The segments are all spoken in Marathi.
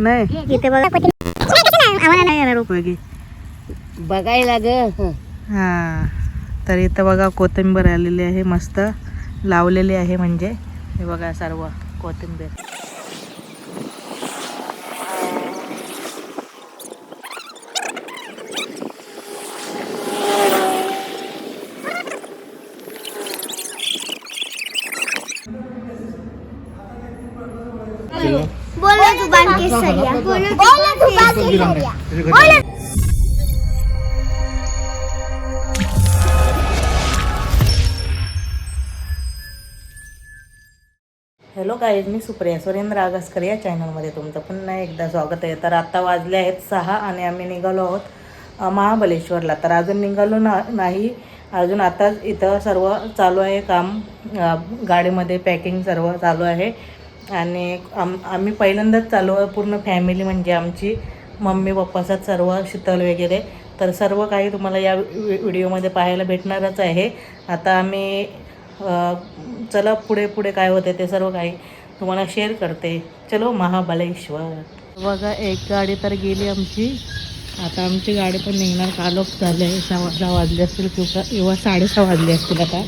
नाही. इथे बघा आम्हाला नाही येणार उपयोगी बघायला ग. हा. तर इथं बघा कोथिंबीर आलेली आहे मस्त. लावलेली आहे म्हणजे. हे बघा सर्व कोथिंबीर बोलो जुबान केसरिया बोलो हॅलो गाईज मी सुप्रिया सुरेंद्र आगसकर या चॅनलमध्ये तुमचं पुन्हा एकदा स्वागत आहे. तर आत्ता वाजले आहेत सहा आणि आम्ही निघालो आहोत महाबलेश्वरला तर अजून निघालो ना नाही अजून आताच इथं सर्व चालू आहे काम गाडीमध्ये पॅकिंग सर्व चालू आहे. आणि आम आम्ही पहिल्यांदाच चालू आहे पूर्ण फॅमिली म्हणजे आमची. मम्मी पप्पाचाच सर्व शीतल वगैरे तर सर्व काही तुम्हाला या व्हिडिओमध्ये पाहायला भेटणारच आहे. आता आम्ही चला पुढे पुढे काय होते ते सर्व काही तुम्हाला शेअर करते. चलो महाबलेश्वर बघा एक गाडी तर गेली आमची. आता आमची गाडी पण निघणार कालोख झाले आहे. सहा सहा वाजले असतील किंवा किंवा साडेसहा वाजले असतील आता.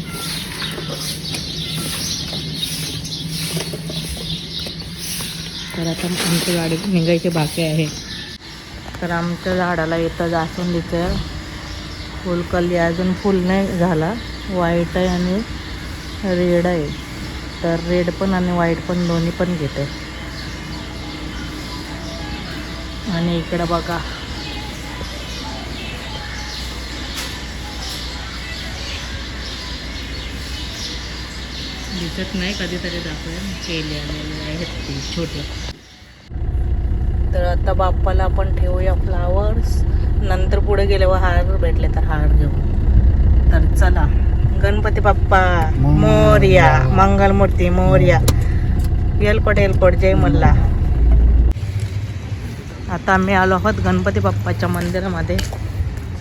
तर आता आमची गाडी निघायची बाकी आहे. तर आमच्या झाडाला येतं जास्वंदीचं फुलकली अजून फुल नाही झाला. व्हाईट आहे आणि रेड आहे. तर रेड पण आणि व्हाईट पण दोन्ही पण घेते. आणि इकडं बघा. दिसत नाही कधीतरी दाखवेल केले आलेले आहेत ती छोटे. तर आता बाप्पाला आपण ठेवूया फ्लावर्स नंतर पुढे गेल्यावर हार भेटले तर हार घेऊ तर चला गणपती बाप्पा मोर्या. मंगलमूर्ती मोर्या. येलकोट येलकोट जय मल्ला. आता आम्ही आलो आहोत गणपती बाप्पाच्या मंदिरामध्ये.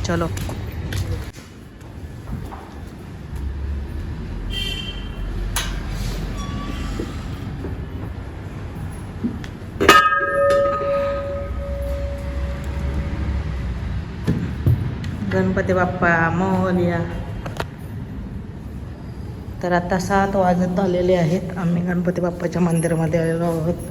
चलो. गणपती बाप्पा मोहलिया तर आता सात वाजत आलेले आहेत. आम्ही गणपती बाप्पाच्या मंदिरामध्ये आलेलो आहोत.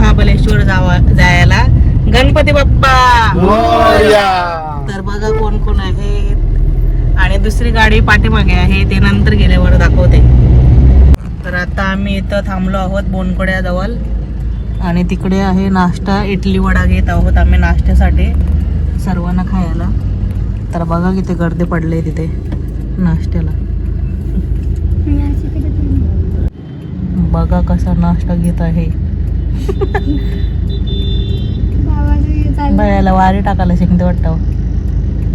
महाबलेश्वर जावा जायला. गणपती बाप्पा! तर बघा कोण कोण आहेत. आणि दुसरी गाडी पाठीमागे आहे ते नंतर गेल्यावर दाखवते. तर आता आम्ही इथं थांबलो आहोत बोनकड्याजवळ. आणि तिकडे आहे नाश्ता इडली वडा घेत आहोत आम्ही नाश्त्यासाठी सर्वांना खायला. तर बघा किती गर्दी पडली तिथे नाश्त्याला. बघा कसा नाश्ता घेत आहे. बायाला वारी टाकायला शिकते वाटतं.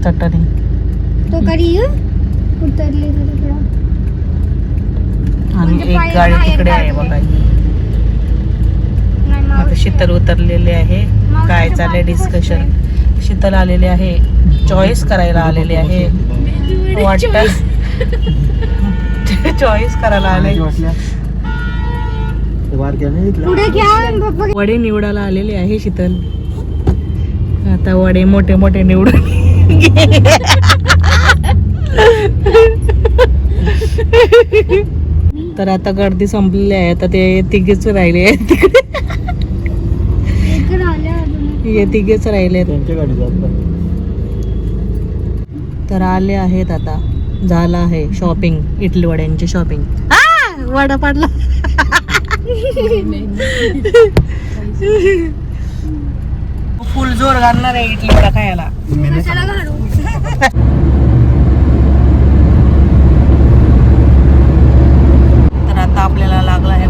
चटणी. तो कधी उतरली आणि म्हणजे एक गाडी तिकडे आहे. बघा आता शीतल उतरलेली आहे. काय चाललंय डिस्कशन शीतल आलेली आहे. चॉईस करायला आलेली आहे. वाटत चॉईस करायला आले पुढे घ्या आणि पप्पा वडे निवडायला आलेली आहे शीतल. आता वडे मोठे मोठे निवडून तर आता गर्दी संपलेली आहे आता ते तिघेच राहिले आहेत तिकडे. इकडे आले अजून हे तिघेच राहिले तर आले आहेत आता. झालं आहे शॉपिंग इडली वड्यांची शॉपिंग वडा पडला. फुल जोर घालणार आहे इडली वडा खायला. तर आता आपल्याला लागला आहे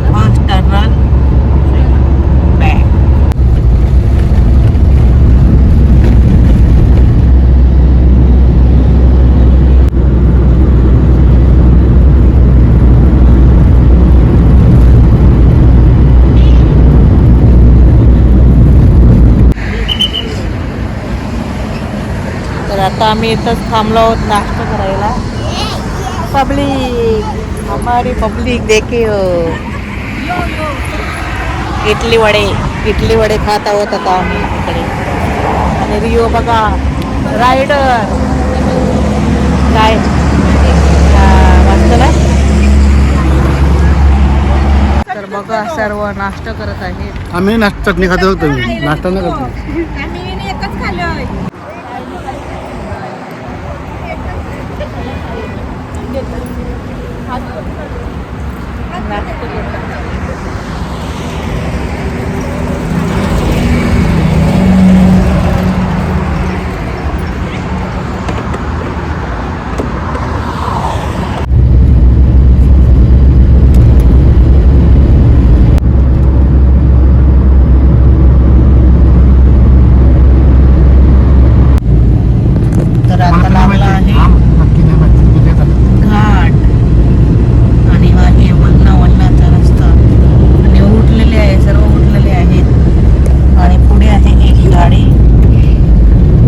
आता आम्ही इथंच थांबलो आहोत नाश्ता करायला. पब्लिक हमारी पब्लिक देखियो इडली वडे. इडली वडे खात आहोत आता आम्ही इकडे. आणि रिओ बघा. रायडर काय? हा, मस्त ना? तर बघा सर्व नाश्ता करत आहेत. आम्ही नाश्ता चटणी खात होतो नाश्ता नाही करतो नाश्ता करतात तर आता लागला आहे नक्की नाही माहिती तुझ्या खाली. घाट आणि हा हे वल्ला वल्लाचा रस्ता आणि उठलेले आहे सर्व उठलेले आहेत आणि पुढे आहे एक गाडी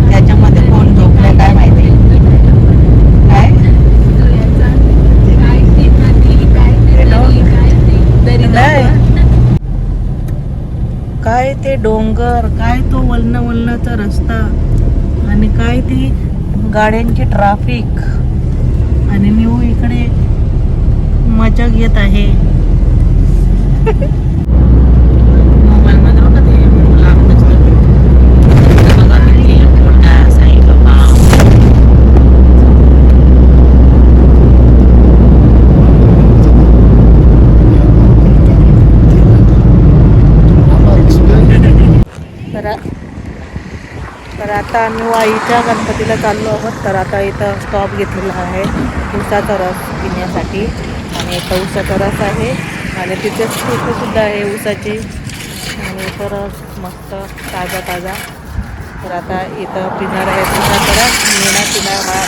त्याच्यामध्ये कोण झोपलंय काय माहिती काय नाही. काय ते डोंगर काय तो वलन वलनाचा रस्ता आणि काय ती गाड्यांची ट्राफिक. आणि मी इकडे मजा घेत आहे मोबाईल मध्ये बघा ते लांब दिसतं. इथं बघा किती मोठा साईबाबा. तर तर आता आम्ही वाईच्या गणपतीला चाललो आहोत तर आता इथं स्टॉप घेतलेला आहे. उसाचा रस पिण्यासाठी. आणि इथं उसाचा रस आहे. आणि तिथेच तिथे सुद्धा आहे उसाची. आणि इथं रस मस्त ताजा ताजा. तर आता इथं पिणार आहे उसाचा रस मी पिणार मला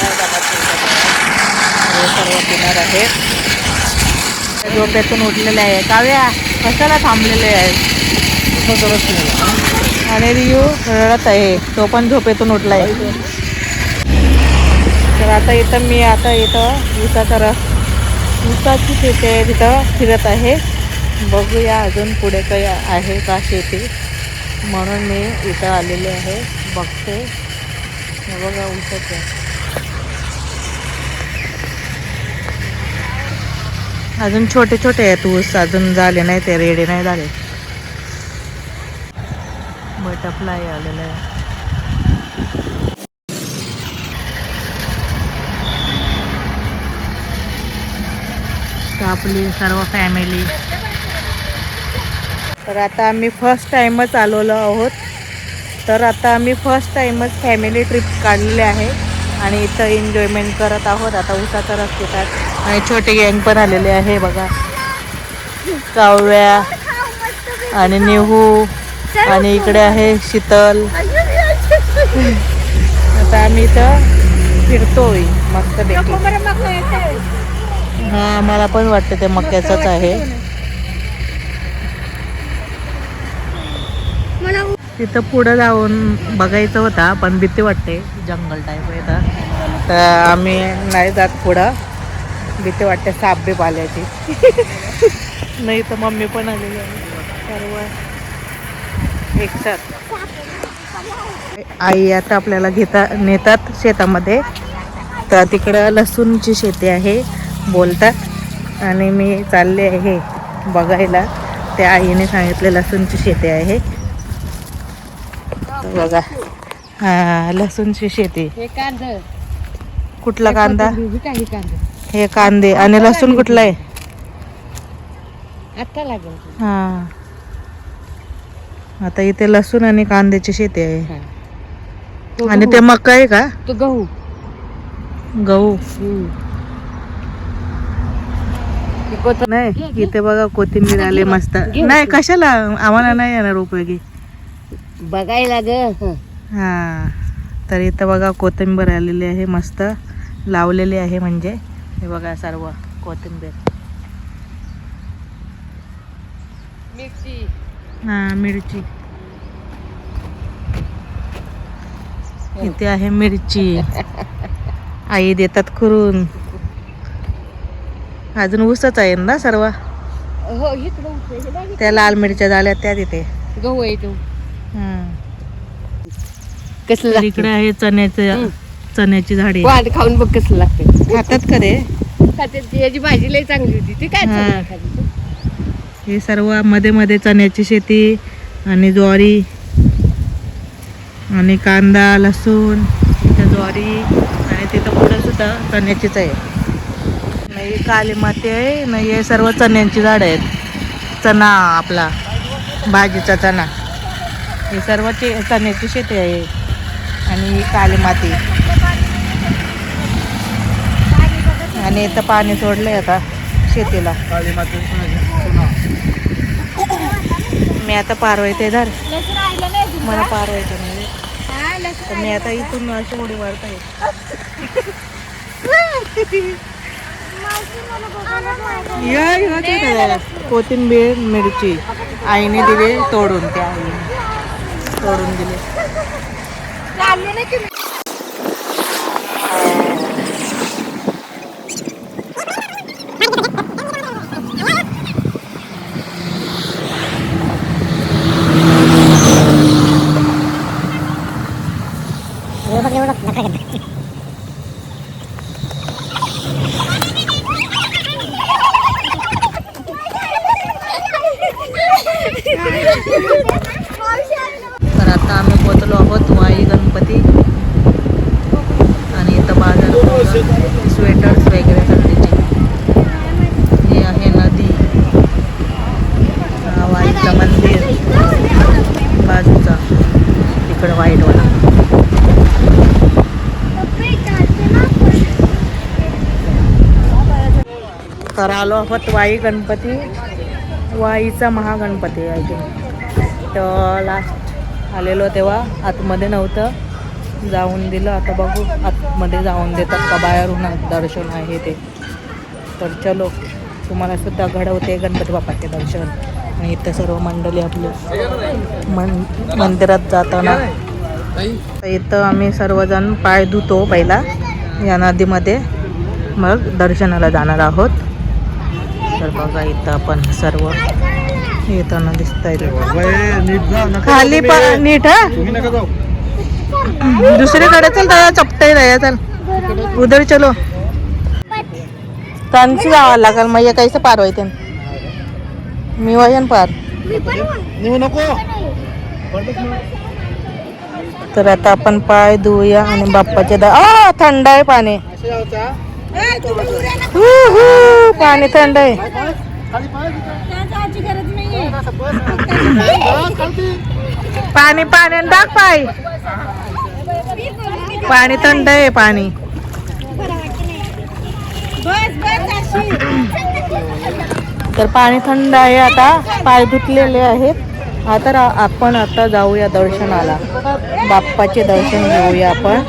हे सर्व पिणार आहेत झोपेतून उठलेले आहे. काव्या कशाला थांबलेले आहेत उसाचा रस आणि रियू रडत आहे. तो पण झोपेतून उठलाय. तर आता इथं मी आता इथं उसाचा रस उसाची शेती आहे तिथं फिरत आहे. बघूया अजून पुढे काही आहे का शेती. म्हणून मी इथं आलेले आहे. बघते. बघा उसाचं अजून छोटे छोटे आहेत ऊस. अजून झाले नाही ते रेडी नाही झाले. बटरफ्लाय आलेला आहे. आपली सर्व फॅमिली तर आता आम्ही फर्स्ट टाईमच आलेलो आहोत. तर आता आम्ही फर्स्ट टाईमच फॅमिली ट्रिप काढलेली आहे. आणि इथं एन्जॉयमेंट करत आहोत. आता उसाचा रस पितात आणि छोटे गँग पण आलेले आहे बघा. कावळ्या आणि निहू. आणि इकडे आहे शीतल. आता आम्ही इथं फिरतोय मस्त हा मला पण वाटतं ते मक्याचंच आहे. तिथं पुढं जाऊन बघायचं होता पण भीती वाटते जंगल टाईप आहे तर आम्ही नाही जात पुढं. भीती वाटते साप बीप आल्याची नाही तर मम्मी पण आलेली आहे. सर्व. आई आता आपल्याला घेता नेतात शेतामध्ये. तर तिकडं लसूणची शेती आहे बोलतात. आणि मी चालले आहे बघायला. त्या आईने सांगितले लसूणची शेती आहे. बघा. हा लसूणची शेती. हे कांद. कुठला कांदा? हे कांदे. आणि लसूण कुठला आहे? आता लागेल. हा. आता इथे लसूण आणि कांद्याची शेती आहे. आणि. ते मका आहे का? तो गहू. गहू. नाही इथे बघा कोथिंबीर आली मस्त. नाही कशाला? आम्हाला नाही येणार उपयोगी. बघायला ग. हा. तर इथं बघा कोथिंबीर आलेली आहे मस्त. लावलेली आहे म्हणजे. हे बघा सर्व कोथिंबीर मिरची हा मिरची. इथे आहे मिरची. आई देतात खुरून. अजून ऊसच आहे ना सर्व? हो इकडं त्या लाल मिरच्या झाल्या त्या तिथे. गहू आहे तो. कसलं इकडे आहे चण्याचे. चण्याची झाडे. वाट खाऊन बघ कसलं लागतं. खातात का रे खाते ती. याची भाजी लई चांगली होती. ती काय हे सर्वमध्ये मध्ये चण्याची शेती आणि ज्वारी आणि कांदा लसूण तिथं ज्वारी आणि तिथं पुढं सुद्धा चण्याचीच आहे. नाही काली माती आहे नाही हे सर्व चण्यांची झाडं आहेत. चणा आपला भाजीचा चणा. हे सर्व चे चण्याची शेती आहे. आणि ही काली माती. आणि इथं पाणी सोडलंय आता. शेतीला. मी आता पारवायते धर. मला पारवायचं नाही. तर मी आता इथून अशी उडी मारत आहे. या, कोथिंबीर मिरची. आईने दिले तोडून त्या आईने. तोडून दिले तर आता आम्ही पोचलो आहोत वाई गणपती आणि इथं बाजार स्वेटर्स वगैरे थंडीचे हे आहे नदी हा वाईचं मंदिर बाजूचा इकडं तर आलो आहोत वाई गणपती वाईचा महागणपती आहे ते तर लास्ट आलेलो तेव्हा आतमध्ये नव्हतं. जाऊन दिलं. आता बघू आतमध्ये जाऊन देतात का बाहेरून दर्शन आहे ते. तर चलो तुम्हाला सुद्धा घडवते गणपती बाप्पाचे दर्शन. आणि इथं सर्व मंडळी आपले मन मंदिरात जाताना इथं आम्ही सर्वजण पाय धुतो पहिला या नदीमध्ये. मग दर्शनाला जाणार आहोत. तर बघा इथं आपण सर्व. येताना दिसत आहे खाली पण नीट हा. दुसरीकडे चल दया चपटे दया चल. उधर चलो. त्यांची जावं लागेल मग हे कैसे पार होते मी वयन पार. तर आता आपण पाय धुवूया आणि बाप्पाचे दा आ थंड आहे पाणी. पाणी थंड आहे. पाणी पाणी दाख पाय. पाणी थंड आहे पाणी. तर पाणी थंड आहे आता. पाय धुतलेले आहेत. आता तर आपण आता जाऊया दर्शनाला. बाप्पाचे दर्शन घेऊया आपण.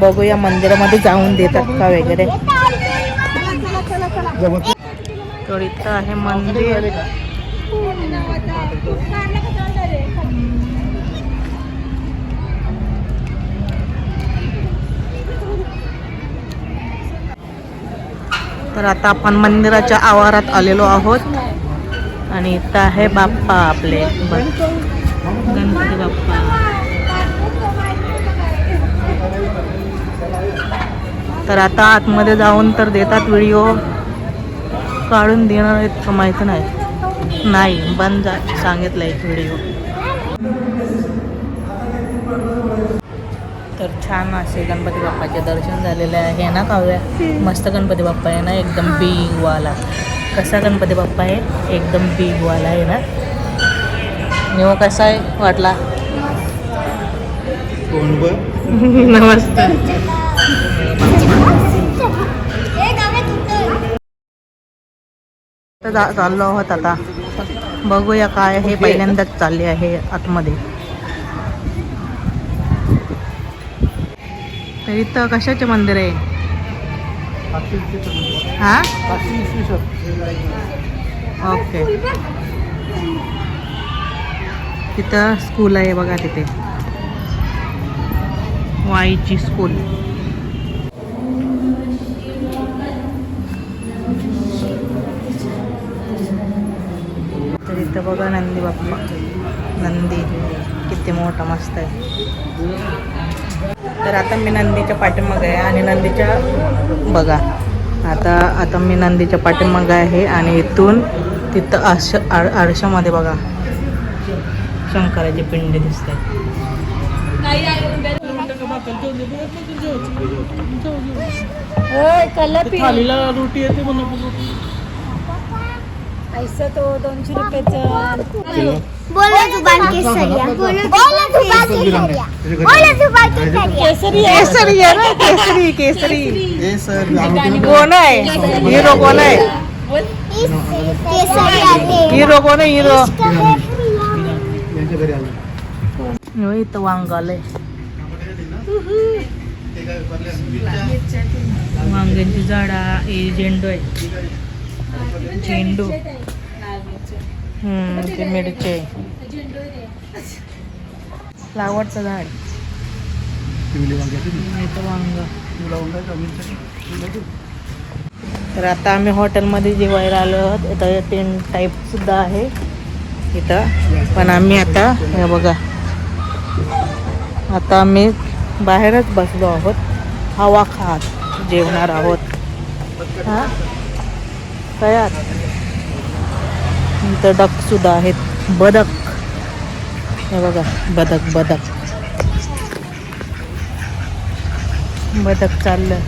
बघूया मंदिरामध्ये जाऊन देतात का वगैरे. तर इथं आहे मंदिर. तर आता आपण मंदिराच्या आवारात आलेलो आहोत. आणि इथं आहे बाप्पा आपले. गणपती बाप्पा. तर आता आतमध्ये जाऊन तर देतात व्हिडिओ. काढून देणार इतकं माहिती नाही. नाही बंद जा सांगितलं एक व्हिडिओ. तर छान असे गणपती बाप्पाचे दर्शन झालेले आहे ना काव्या? मस्त गणपती बाप्पा आहे ना एकदम बीवाला कसा गणपती बाप्पा आहे. एकदम बिगवाला आहे ना. निव कसा आहे वाटला? नमस्ते. चाललो आहोत आता. बघूया काय हे पहिल्यांदाच चालले आहे आतमध्ये. तर इथं कशाचे मंदिर आहे? हा? ओके. तिथं स्कूल आहे बघा तिथे. वाईची स्कूल तर इथं बघा नंदी बाप्पा. नंदी किती मोठा मस्त आहे. तर आता मी नंदीच्या पाठीमागे आहे आणि नंदीच्या बघा. आता आता मी नंदीच्या पाठीमागे आहे आणि इथून तिथं आरश आर आरशामध्ये बघा. शंकराची पिंडी दिसते रोटी येते ऐसा तो दोनशे रुपयाचं बोला जुबान केसरिया बोला जुबान केसरिया बोला जुबान केसरिया केसरी ना केसरी केसरी कोण आहे? हिरो कोण आहे? हिरो कोण आहे? हिरो. इथं वांग आलंय. वांग्यांची झाडा झेंडू आहे. झेंडू. ते मिरचे. फ्लावरचं झाड. तर आता आम्ही हॉटेलमध्ये जेवायला आलो आहोत. इथं तीन टाईप सुद्धा आहे. इथं. पण आम्ही आता हे बघा. आता आम्ही बाहेरच बसलो आहोत. हवा खात जेवणार आहोत. हां? तयार. नंतर डक सुद्धा आहेत. बदक. हे बघा बदक बदक. बदक चाललं.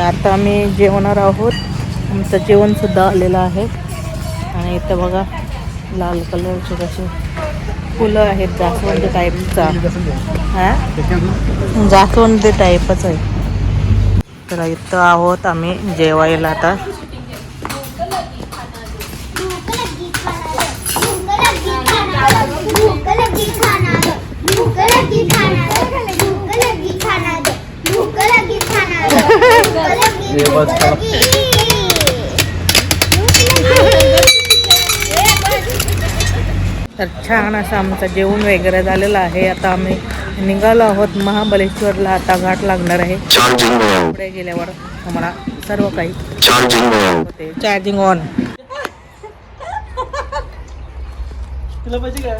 आता आम्ही जेवणार आहोत. आमचं जेवण सुद्धा आलेलं आहे. आणि इथं बघा लाल कलरचे कसे फुलं आहेत जास्वंद टाईपचा हा? जास्वंद टाईपच आहे. तर इथं आहोत आम्ही जेवायला आता. तर छान असं आमचं जेवण वगैरे झालेलं आहे. आता आम्ही निघालो आहोत महाबलेश्वरला आता घाट लागणार आहे. पुढे गेल्यावर आम्हाला सर्व काही होते. चार्जिंग ऑन तिला पाहिजे दे.